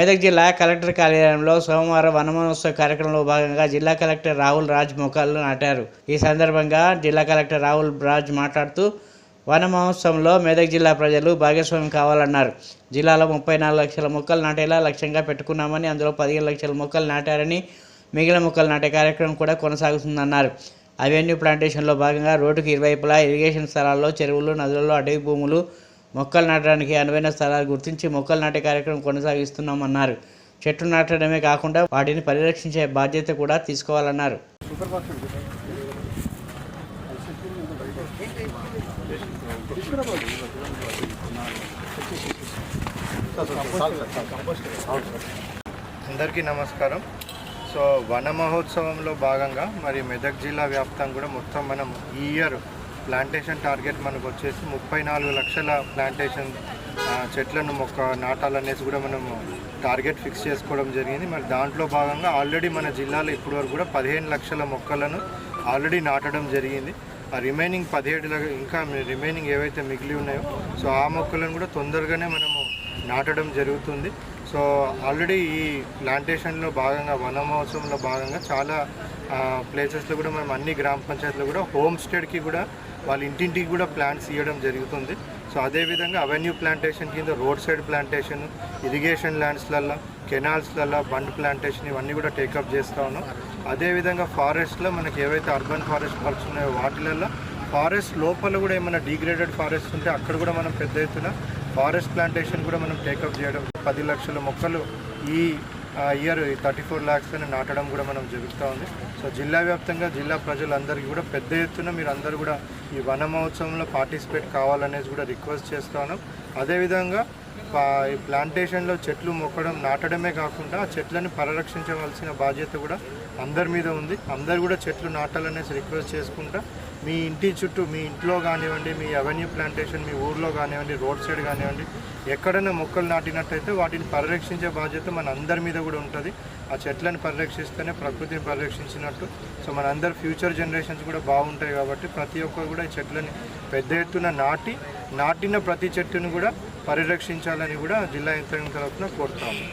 మెదక్ జిల్లా కలెక్టర్ కార్యాలయంలో సోమవారం వనమహోత్సవ కార్యక్రమంలో భాగంగా జిల్లా కలెక్టర్ రాహుల్ రాజ్ మొక్కలు నాటారు. ఈ సందర్భంగా జిల్లా కలెక్టర్ రాహుల్ రాజ్ మాట్లాడుతూ వన మహోత్సవంలో మెదక్ జిల్లా ప్రజలు భాగస్వామ్యం కావాలన్నారు. జిల్లాలో ముప్పై నాలుగు లక్షల మొక్కలు నాటేలా లక్ష్యంగా పెట్టుకున్నామని అందులో పదిహేను లక్షల మొక్కలు నాటారని మిగిలిన మొక్కలు నాటే కార్యక్రమం కూడా కొనసాగుతుందన్నారు. అవెన్యూ ప్లాంటేషన్లో భాగంగా రోడ్డుకు ఇరువైపులా ఇరిగేషన్ స్థలాల్లో చెరువులు నదులలో అటవీ భూములు మొక్కలు నాటడానికి అనువైన స్థలాలు గుర్తించి మొక్కలు నాటే కార్యక్రమం కొనసాగిస్తున్నామన్నారు. చెట్లు నాటడమే కాకుండా వాటిని పరిరక్షించే బాధ్యత కూడా తీసుకోవాలన్నారు. అందరికీ నమస్కారం. సో వన మహోత్సవంలో భాగంగా మరి మెదక్ జిల్లా వ్యాప్తంగా కూడా మొత్తం మనం ఈ ఇయర్ ప్లాంటేషన్ టార్గెట్ మనకు వచ్చేసి ముప్పై నాలుగు లక్షల ప్లాంటేషన్ చెట్లను మొక్క నాటాలనేసి కూడా మనం టార్గెట్ ఫిక్స్ చేసుకోవడం జరిగింది. మరి దాంట్లో భాగంగా ఆల్రెడీ మన జిల్లాలో ఇప్పటివరకు కూడా పదిహేను లక్షల మొక్కలను ఆల్రెడీ నాటడం జరిగింది. ఆ రిమైనింగ్ పదిహేడు ఇంకా రిమైనింగ్ ఏవైతే మిగిలి ఉన్నాయో సో ఆ మొక్కలను కూడా తొందరగానే మనము నాటడం జరుగుతుంది. సో ఆల్రెడీ ఈ ప్లాంటేషన్లో భాగంగా వన మహోత్సవంలో భాగంగా చాలా ప్లేసెస్లో కూడా మనం అన్ని గ్రామ పంచాయతీలో కూడా హోమ్ స్టేడ్కి కూడా వాళ్ళ ఇంటింటికి కూడా ప్లాంట్స్ ఇవ్వడం జరుగుతుంది. సో అదేవిధంగా అవెన్యూ ప్లాంటేషన్ కింద రోడ్ సైడ్ ప్లాంటేషన్ ఇరిగేషన్ ల్యాండ్స్లల్లో కెనాల్స్లలో బండ్ ప్లాంటేషన్ ఇవన్నీ కూడా టేకప్ చేస్తూ ఉన్నాం. అదేవిధంగా ఫారెస్ట్లో మనకి ఏవైతే అర్బన్ ఫారెస్ట్ పార్క్స్ ఉన్నాయో వాటిలల్లో ఫారెస్ట్ లోపల కూడా ఏమైనా డిగ్రేడెడ్ ఫారెస్ట్ ఉంటే అక్కడ కూడా మనం పెద్ద ఎత్తున ఫారెస్ట్ ప్లాంటేషన్ కూడా మనం టేకప్ చేయడం పది లక్షల మొక్కలు ఈ ఇయర్ థర్టీ ఫోర్ ల్యాక్స్ని నాటడం కూడా మనం జరుగుతూ ఉంది. సో జిల్లా వ్యాప్తంగా జిల్లా ప్రజలందరికీ కూడా పెద్ద ఎత్తున మీరు అందరూ కూడా ఈ వన మహోత్సవంలో పార్టిసిపేట్ కావాలనేసి కూడా రిక్వెస్ట్ చేస్తాను. అదేవిధంగా ఈ ప్లాంటేషన్లో చెట్లు మొక్కడం నాటడమే కాకుండా ఆ చెట్లను పరిరక్షించవలసిన బాధ్యత కూడా అందరి మీద ఉంది. అందరు కూడా చెట్లు నాటాలనేసి రిక్వెస్ట్ చేసుకుంటా. మీ ఇంటి చుట్టూ మీ ఇంట్లో కానివ్వండి మీ అవెన్యూ ప్లాంటేషన్ మీ ఊర్లో కానివ్వండి రోడ్ సైడ్ కానివ్వండి ఎక్కడైనా మొక్కలు నాటినట్టయితే వాటిని పరిరక్షించే బాధ్యత మన అందరి మీద కూడా ఉంటుంది. ఆ చెట్లను పరిరక్షిస్తేనే ప్రకృతిని పరిరక్షించినట్టు. సో మన అందరి ఫ్యూచర్ జనరేషన్స్ కూడా బాగుంటాయి కాబట్టి ప్రతి ఒక్కరు కూడా ఈ చెట్లని పెద్ద ఎత్తున నాటి నాటిన ప్రతి చెట్టును కూడా పరిరక్షించాలని కూడా జిల్లా యంత్రాంగం తరఫున కోరుతాము.